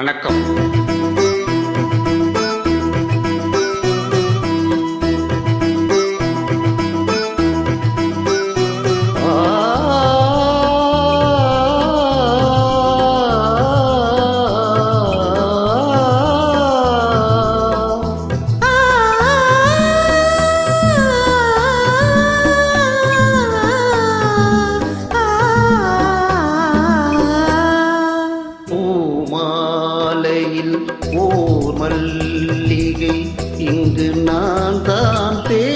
வணக்கம். மாலையில் ஓர் மல்லிகை. இங்கு நான் தான் தே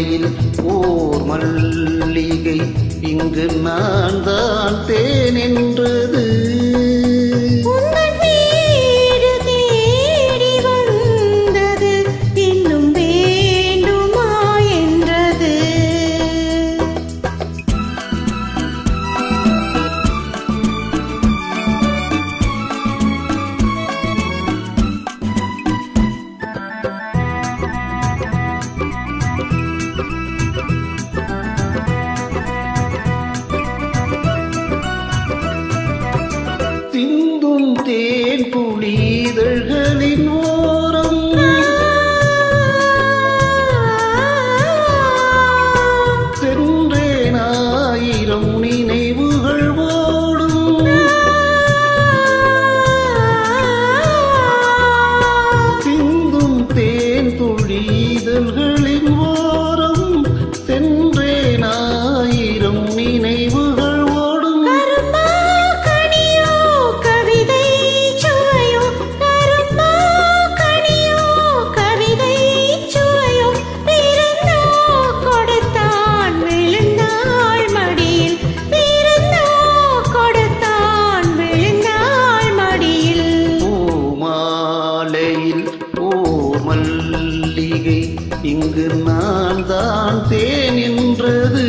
பூமாலையில் ஓர் மல்லிகை. இங்கு நான் தான் தேன் என்றது. தேன் கோயில் ஓ மல்லிகை இங்கு நான் தான் தேன் என்றது.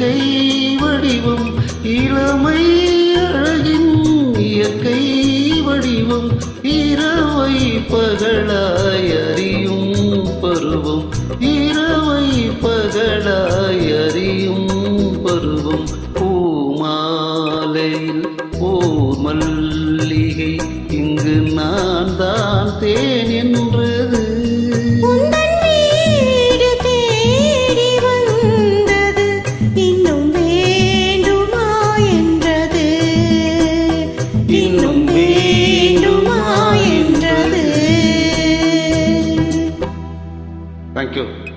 இயற்கை வடிவம் இளமை அழகின் இயற்கை வடிவம் இரவை பகலாய் அறியும் பருவம் இரவை பகலாய் அறியும் பருவம். பூமாலையில் ஓர் மல்லிகை இங்கு நான் தான் தேன் என்று என்றது தேங்க்யூ